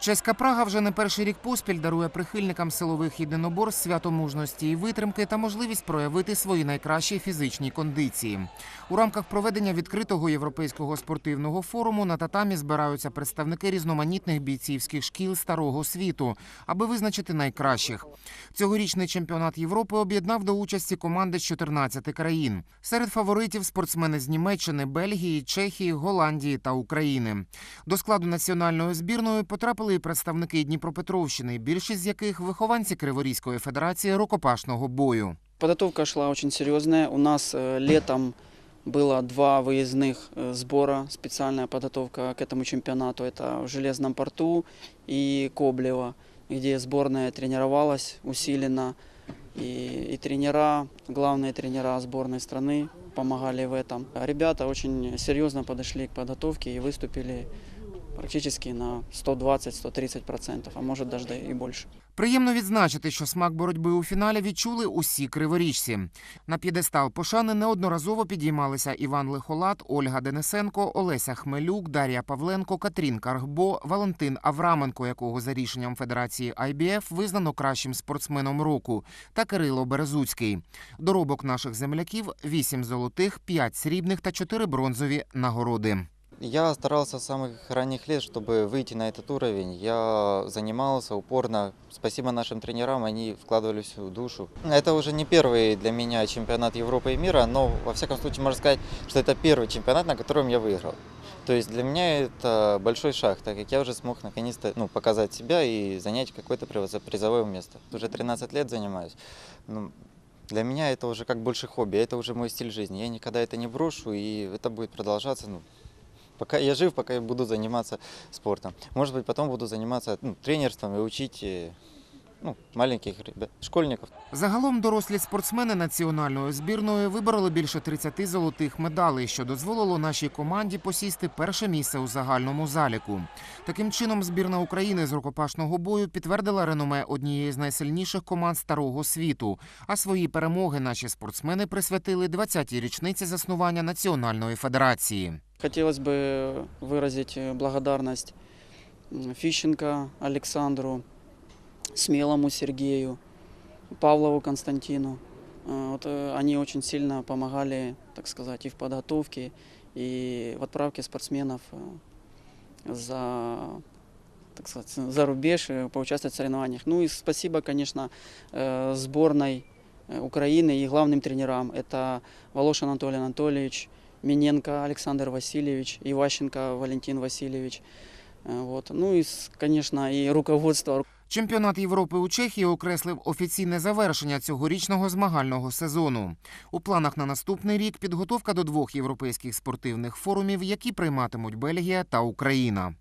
Чеська Прага вже не перший рік поспіль дарує прихильникам силових єдиноборств свято мужності і витримки та можливість проявити свої найкращі фізичні кондиції. У рамках проведення відкритого європейського спортивного форуму на татамі збираються представники різноманітних бійцівських шкіл старого світу, аби визначити найкращих. Цьогорічний чемпіонат Європи об'єднав до участі команди з 14 країн. Серед фаворитів спортсмени з Німеччини, Бельгії, Чехії, Голландії та України. До складу національної збірної потрапили і представники Дніпропетровщини, більшість з яких вихованці Криворізької федерації рукопашного бою. Подготовка шла очень серьезная. У нас э, летом было два выездных э, сбора, специальная подготовка к этому чемпионату. Это в Железном порту и Коблево, где сборная тренировалась усиленно. И, и тренера, главные тренера сборной страны помогали в этом. Ребята очень серьезно подошли к подготовке и выступили практически на 120-130%, а может даже и больше. Приємно відзначити, що смак боротьби у фіналі відчули усі криворіжці. На п'єдестал пошани неодноразово підіймалися Іван Лихолат, Ольга Денисенко, Олеся Хмелюк, Дар'я Павленко, Катрін Каргбо, Валентин Авраменко, якого за рішенням Федерації IBF визнано кращим спортсменом року, та Кирило Березуцький. Доробок наших земляків – 8 золотих, 5 срібних та 4 бронзові нагороди. Я старался с самых ранних лет, чтобы выйти на этот уровень. Я занимался упорно. Спасибо нашим тренерам, они вкладывали всю душу. Это уже не первый для меня чемпионат Европы и мира, но во всяком случае можно сказать, что это первый чемпионат, на котором я выиграл. То есть для меня это большой шаг, так как я уже смог наконец-то ну, показать себя и занять какое-то приз- призовое место. Уже 13 лет занимаюсь. Ну, для меня это уже как больше хобби, это уже мой стиль жизни. Я никогда это не брошу, и это будет продолжаться. Ну, пока я жив, пока я буду заниматься спортом. Может быть, потом буду заниматься ну, тренерством и учить э, ну, маленьких ребят, школьников. Загалом дорослі спортсмени національної збірної вибороли більше 30 золотих медалей, що дозволило нашій команді посісти перше місце у загальному заліку. Таким чином, збірна України з рукопашного бою підтвердила реноме однієї з найсильніших команд старого світу. А свої перемоги наші спортсмени присвятили 20-й річниці заснування Національної федерації. Хотелось бы выразить э, благодарность Фищенко Александру, Смелому Сергею, Павлову Константину. Э, Вот э, они очень сильно помогали, так сказать, и в подготовке, и в отправке спортсменов за так сказать, за рубеж, поучаствовать в соревнованиях. Ну и спасибо, конечно, сборной Украины и главным тренерам. Это Волошин Анатолий Анатольевич, Миненко Александр Васильевич, Иващенко Валентин Васильевич. От. Вот. Ну і, звісно, і руководство Чемпіонат Європи у Чехії окреслив офіційне завершення цьогорічного змагального сезону. У планах на наступний рік підготовка до двох європейських спортивних форумів, які прийматимуть Бельгія та Україна.